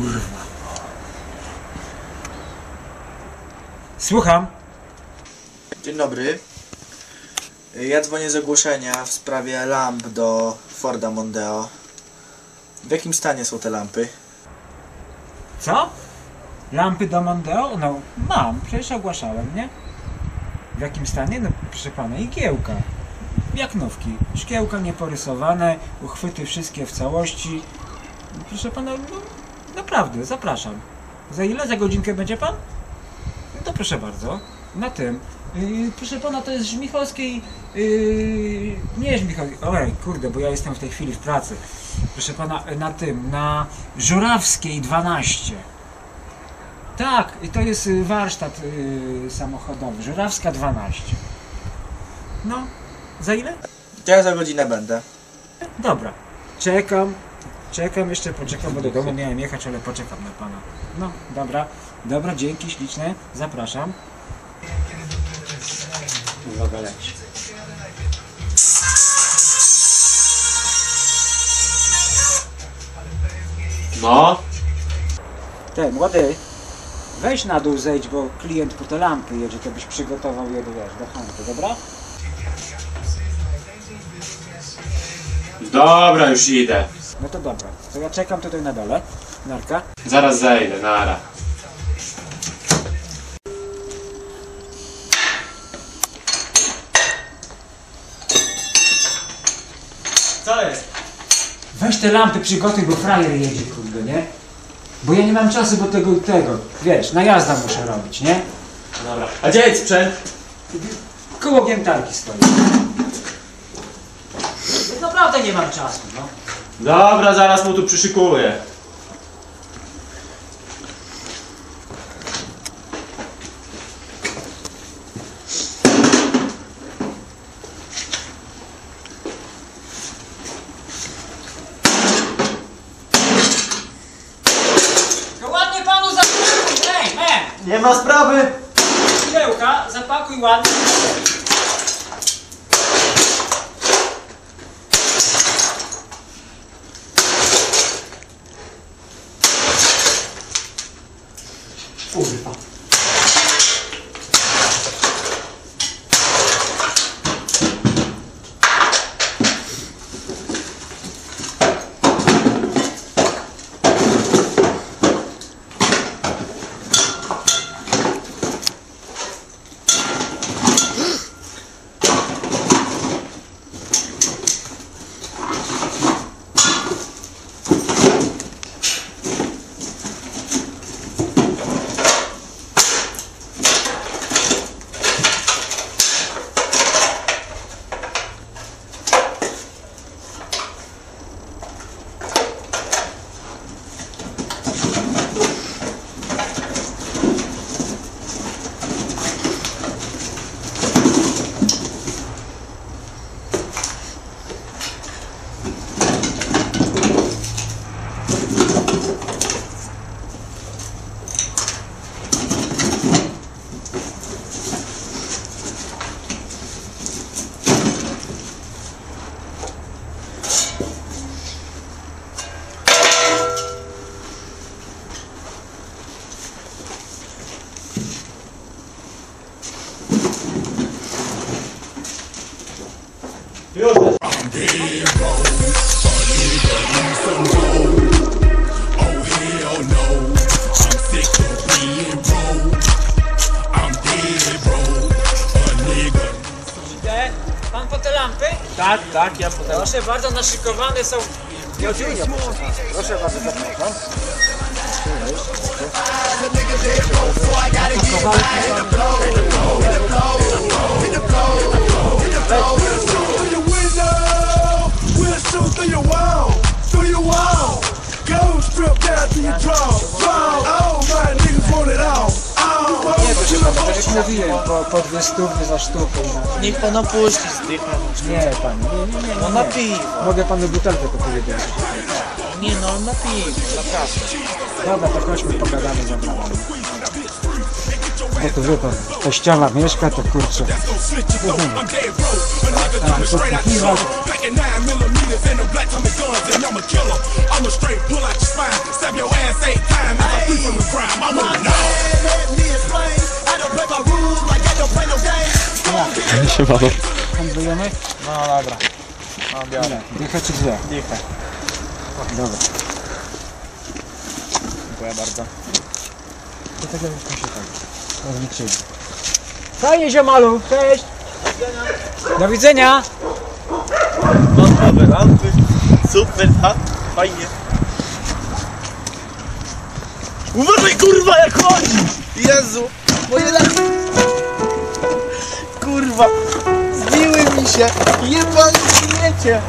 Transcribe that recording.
Kurwa. Słucham. Dzień dobry. Ja dzwonię z ogłoszenia w sprawie lamp do Forda Mondeo. W jakim stanie są te lampy? Co? Lampy do Mondeo? No mam, przecież ogłaszałem, nie? W jakim stanie? No proszę pana, igiełka. Jak nówki. Szkiełka nieporysowane, uchwyty wszystkie w całości. Proszę pana, no, naprawdę, zapraszam. Za ile? Za godzinkę będzie pan? No to proszę bardzo. Na tym. Yy, proszę pana, to jest Żmichowskiej. Yy, nie Żmichowskiej. Ojej, kurde, bo ja jestem w tej chwili w pracy. Proszę pana, na tym, na Żurawskiej 12. Tak, i to jest y, warsztat y, samochodowy. Żurawska 12. No, za ile? Ja za godzinę będę. Dobra, czekam. Czekam, jeszcze poczekam, bo do domu miałem jechać, ale poczekam na pana. No, dobra, dobra, dzięki śliczne, zapraszam. Uwaga, leci. No, Ten, młody, weź na dół zejdź, bo klient po te lampy jedzie, to byś przygotował je do, wiesz, do handlu, dobra? dobra, już idę. No to dobra, to ja czekam tutaj na dole. Narka. Zaraz zejdę, nara. Co jest? Weź te lampy przygotuj, bo frajer jedzie, kurde, nie? Bo ja nie mam czasu do tego i tego. Wiesz, na jazda muszę robić, nie? Dobra. A gdzie jest sprzęt? Koło giętarki stoi. Naprawdę nie mam czasu, no. Dobra, zaraz mu tu przyszykuję. No ładnie panu zapakuj, ej, ej! Nie ma sprawy! Pudełka, zapakuj ładnie. Już. Idę. Pan po te lampy? Tak, tak, ja potem. Proszę bardzo, naszykowane są. Proszę bardzo, zapraszam. through mówiłem, po, po dwie stówy za sztukę. inaczej. Niech pan opuści zdycha. Nie, pani, nie, nie, nie. No na piwo. Mogę panu butelkę kupić. Nie no, na piwo, naprawdę. Dobra, to chodźmy, pogadamy za bramą. No to wie pan, teściowa mieszka, to kurczę. Dead broke. A nine millimeters and black Tommy guns, and I'm killer. I'm a straight pull out your spine, stab your ass eight times. If I free from the crime, I wanna know. Let me explain. Siemano. Handlujemy? No dobra. No biorę. Dychę czy dwie? Dychę. Dobra. Dziękuję bardzo. To tak jak mi się tak rozliczyli. Fajnie ziomalu, cześć! Do widzenia! Nowe lampy. Super, tak? Fajnie. Uważaj kurwa jak chodzi! Jezu! Moje lampy! Kurwa! Zbiły mi się! Jebany śmiecie!